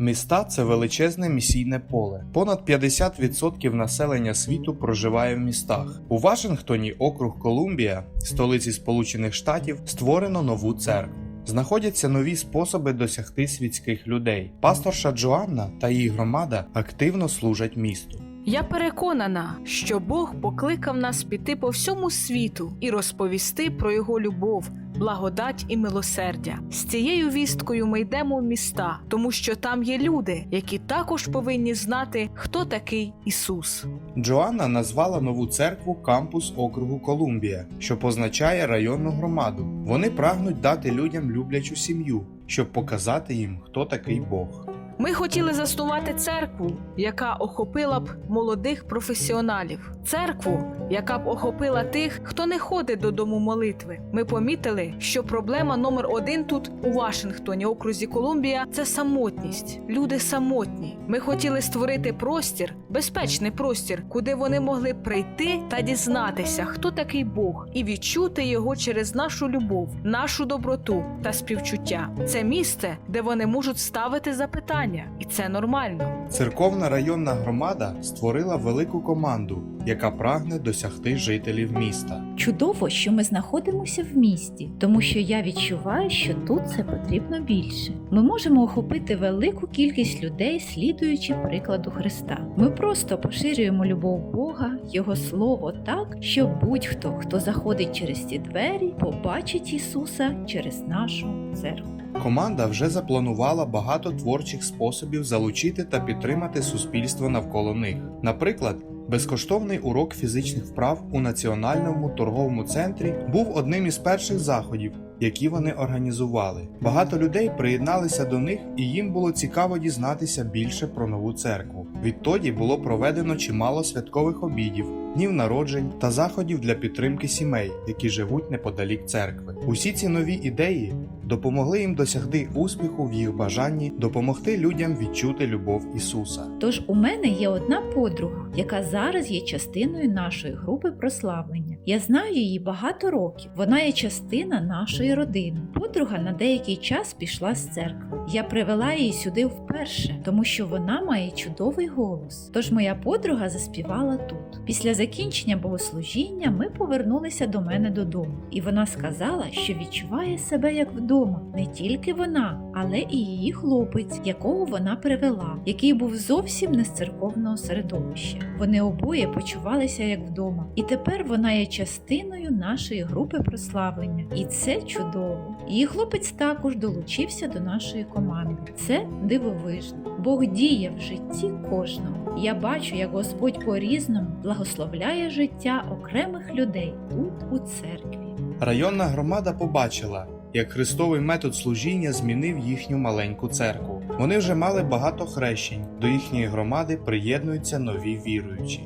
Міста це величезне місійне поле. Понад 50% населення світу проживає в містах. У Вашингтоні, округ Колумбія, столиці Сполучених Штатів, створено нову церкву. Знаходяться нові способи досягти світських людей. Пасторша Джоанна та її громада активно служать місту. Я переконана, що Бог покликав нас піти по всьому світу і розповісти про його любов, благодать і милосердя. З цією вісткою ми йдемо в міста, тому що там є люди, які також повинні знати, хто такий Ісус. Джоанна назвала нову церкву кампус округу Колумбія, що позначає районну громаду. Вони прагнуть дати людям люблячу сім'ю, щоб показати їм, хто такий Бог. Ми хотіли заснувати церкву, яка охопила б молодих професіоналів, церкву, яка б охопила тих, хто не ходить додому молитви. Ми помітили, що проблема номер один тут у Вашингтоні, окрузі Колумбія, це самотність. Люди самотні. Ми хотіли створити простір, безпечний простір, куди вони могли прийти та дізнатися, хто такий Бог, і відчути його через нашу любов, нашу доброту та співчуття. Це місце, де вони можуть ставити запитання, і це нормально. Церковна районна громада створила велику команду, яка прагне досягти жителів міста. Чудово, що ми знаходимося в місті, тому що я відчуваю, що тут це потрібно більше. Ми можемо охопити велику кількість людей, слідуючи прикладу Христа. Ми просто поширюємо любов Бога, Його слово так, що будь-хто, хто заходить через ці двері, побачить Ісуса через нашу церкву. Команда вже запланувала багато творчих способів залучити та підтримати суспільство навколо них. Наприклад, безкоштовний урок фізичних вправ у національному торговому центрі був одним із перших заходів, які вони організували. Багато людей приєдналися до них, і їм було цікаво дізнатися більше про нову церкву. Відтоді було проведено чимало святкових обідів, днів народжень та заходів для підтримки сімей, які живуть неподалік церкви. Усі ці нові ідеї допомогли їм досягти успіху в їх бажанні допомогти людям відчути любов Ісуса. Тож у мене є одна подруга, яка зараз є частиною нашої групи прославлення. Я знаю її багато років. Вона є частина нашої родини. Подруга на деякий час пішла з церкви. Я привела її сюди вперше, тому що вона має чудовий голос. Тож моя подруга заспівала тут. Після закінчення богослужіння ми повернулися до мене додому, і вона сказала, що відчуває себе як вдома. Не тільки вона, але і її хлопець, якого вона привела, який був зовсім не з церковного середовища. Вони обоє почувалися як вдома, і тепер вона є частиною нашої групи прославлення, і це чудово. Її хлопець також долучився до нашої команди. Це дивовижно. Бог діє в житті кожного. Я бачу, як Господь по-різному благословляє життя окремих людей тут, у церкві. Районна громада побачила, як христовий метод служіння змінив їхню маленьку церкву. Вони вже мали багато хрещень. До їхньої громади приєднуються нові віруючі.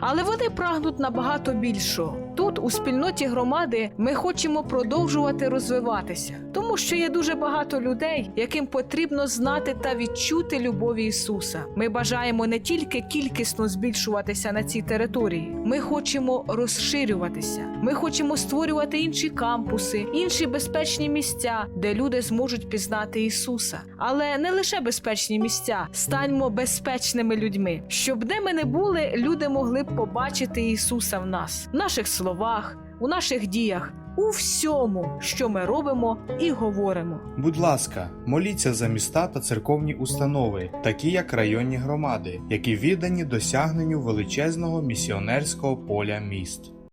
Але вони прагнуть набагато більшого. Тут, у спільноті громади, ми хочемо продовжувати розвиватися, тому що є дуже багато людей, яким потрібно знати та відчути любові Ісуса. Ми бажаємо не тільки кількісно збільшуватися на цій території, ми хочемо розширюватися. Ми хочемо створювати інші кампуси, інші безпечні місця, де люди зможуть пізнати Ісуса. Але не лише безпечні місця, станьмо безпечними людьми, щоб де ми не були, люди могли б побачити Ісуса в нас, в наших словах, у наших діях, у всьому, що ми робимо і говоримо. Будь ласка, моліться за міста та церковні установи, такі як районні громади, які віддані досягненню величезного місіонерського поля міст.